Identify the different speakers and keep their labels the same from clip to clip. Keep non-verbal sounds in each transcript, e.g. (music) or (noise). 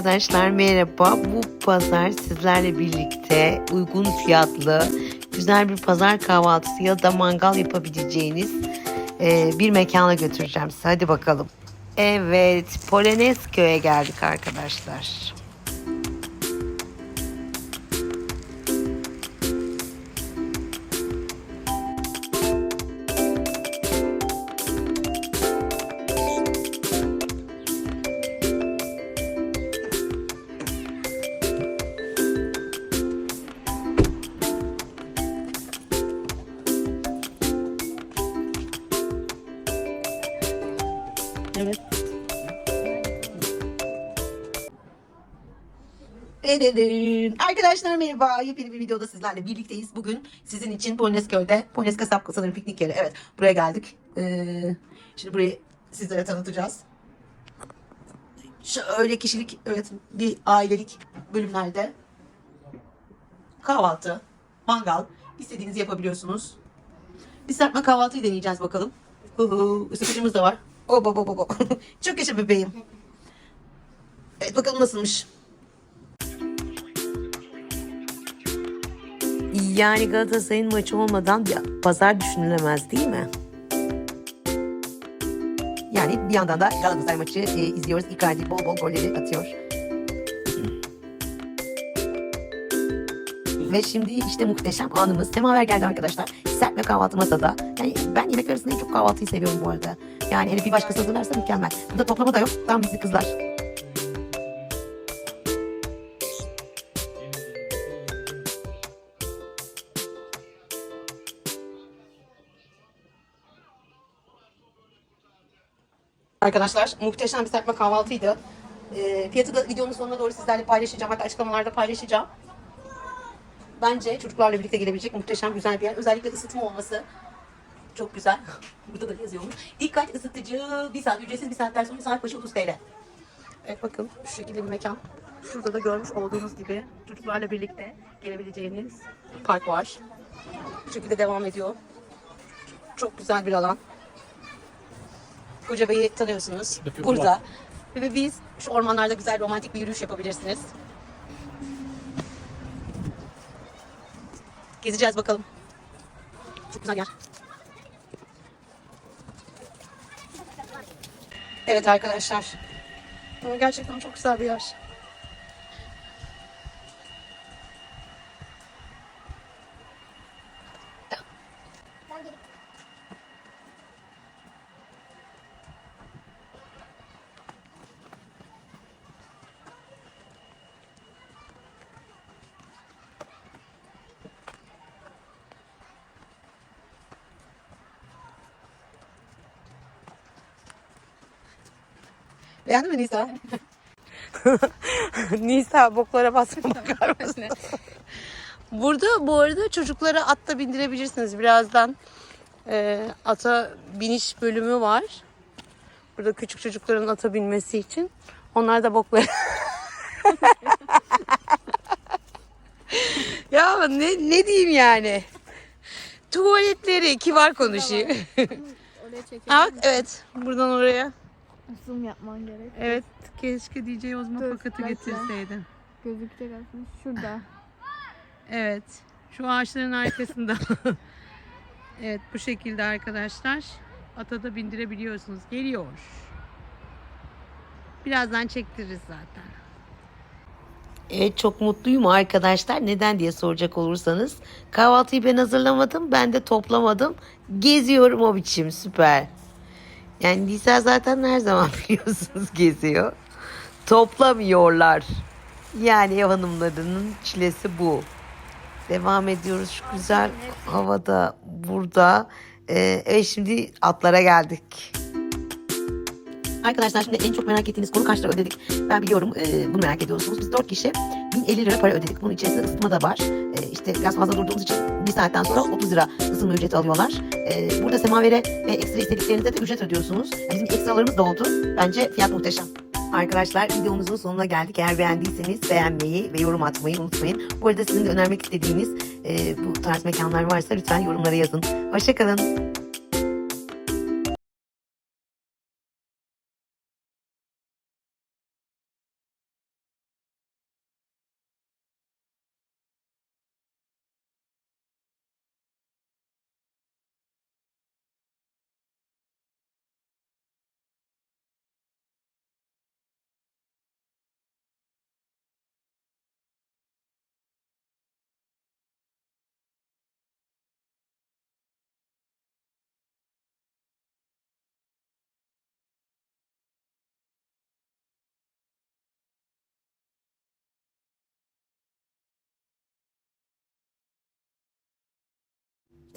Speaker 1: Arkadaşlar merhaba. Bu pazar sizlerle birlikte uygun fiyatlı güzel bir pazar kahvaltısı ya da mangal yapabileceğiniz e, bir mekana götüreceğim sizi. Hadi bakalım. Evet, Polonezköy'e geldik arkadaşlar.
Speaker 2: Edelim. Arkadaşlar merhaba. Yepyeni bir videoda sizlerle birlikteyiz. Bugün sizin için Polonezköy'de, Polonez Kasap sanırım piknik yeri. Evet, buraya geldik. Ee, şimdi burayı sizlere tanıtacağız. Şöyle kişilik, evet bir ailelik bölümlerde kahvaltı, mangal, istediğinizi yapabiliyorsunuz. Bir serpme kahvaltıyı deneyeceğiz bakalım. Isıtıcımız da var. Oh, oh, oh, oh. Çok yaşa bebeğim. Evet bakalım nasılmış.
Speaker 1: Yani Galatasaray'ın maçı olmadan bir pazar düşünülemez değil mi?
Speaker 2: Yani bir yandan da Galatasaray maçı e, izliyoruz. Icardi bol bol golleri atıyor. Ve şimdi işte muhteşem anımız. Semaver geldi arkadaşlar. Serpme kahvaltı masada. Yani ben yemek arasında en çok kahvaltıyı seviyorum bu arada. Yani hele bir başkası hazırlarsa mükemmel. Burada toplama da yok. Tam bizi kızlar. Arkadaşlar muhteşem bir serpme kahvaltıydı. Ee, fiyatı da videonun sonuna doğru sizlerle paylaşacağım. Hatta açıklamalarda paylaşacağım. Bence çocuklarla birlikte gelebilecek muhteşem güzel bir yer. Özellikle ısıtma olması çok güzel. (laughs) Burada da yazıyormuş. Dikkat ısıtıcı bir saat ücretsiz bir saatten sonra saat başı 30 TL. Evet bakın şu şekilde bir mekan. Şurada da görmüş olduğunuz gibi çocuklarla birlikte gelebileceğiniz park var. Bu şekilde devam ediyor. Çok güzel bir alan. Koca Bey'i tanıyorsunuz. Burada. Ve biz şu ormanlarda güzel romantik bir yürüyüş yapabilirsiniz. Gezeceğiz bakalım. Çok güzel yer. Evet arkadaşlar. Ama gerçekten çok güzel bir yer. Beğendin mi Nisa? (laughs)
Speaker 1: Nisa boklara basma bakar (laughs) mısın? Burada bu arada çocuklara atta bindirebilirsiniz. Birazdan e, ata biniş bölümü var. Burada küçük çocukların ata binmesi için. Onlar da bokları. (laughs) ya ne, ne diyeyim yani? Tuvaletleri kibar konuşuyor.
Speaker 3: Oraya çekelim.
Speaker 1: Bak evet buradan oraya.
Speaker 3: Zoom yapman gerek.
Speaker 1: Evet keşke DJ Ozma
Speaker 3: Dur,
Speaker 1: paketi
Speaker 3: bekle.
Speaker 1: getirseydin.
Speaker 3: Gözükecek aslında. Şurada.
Speaker 1: Evet. Şu ağaçların arkasında. (laughs) evet bu şekilde arkadaşlar. Ata da bindirebiliyorsunuz. Geliyor. Birazdan çektiririz zaten. Evet çok mutluyum arkadaşlar. Neden diye soracak olursanız. Kahvaltıyı ben hazırlamadım. Ben de toplamadım. Geziyorum o biçim. Süper. Yani Nisa zaten her zaman (laughs) biliyorsunuz geziyor. Toplamıyorlar. Yani ev hanımlarının çilesi bu. Devam ediyoruz şu güzel havada burada. Ee, evet şimdi atlara geldik.
Speaker 2: Arkadaşlar şimdi en çok merak ettiğiniz konu kaç lira ödedik? Ben biliyorum e, bunu merak ediyorsunuz. Biz 4 kişi 1050 lira para ödedik. Bunun içerisinde ısıtma da var. İşte biraz fazla durduğumuz için bir saatten sonra 30 lira ısınma ücreti alıyorlar. E, burada semavere ve ekstra istediklerinize de ücret ödüyorsunuz. Bizim ekstralarımız da oldu. Bence fiyat muhteşem. Arkadaşlar videomuzun sonuna geldik. Eğer beğendiyseniz beğenmeyi ve yorum atmayı unutmayın. Bu arada sizin de önermek istediğiniz e, bu tarz mekanlar varsa lütfen yorumlara yazın. Hoşçakalın.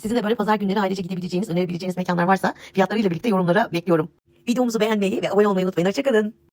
Speaker 2: Sizin de böyle pazar günleri ailece gidebileceğiniz, önerebileceğiniz mekanlar varsa fiyatlarıyla birlikte yorumlara bekliyorum. Videomuzu beğenmeyi ve abone olmayı unutmayın. Hoşçakalın.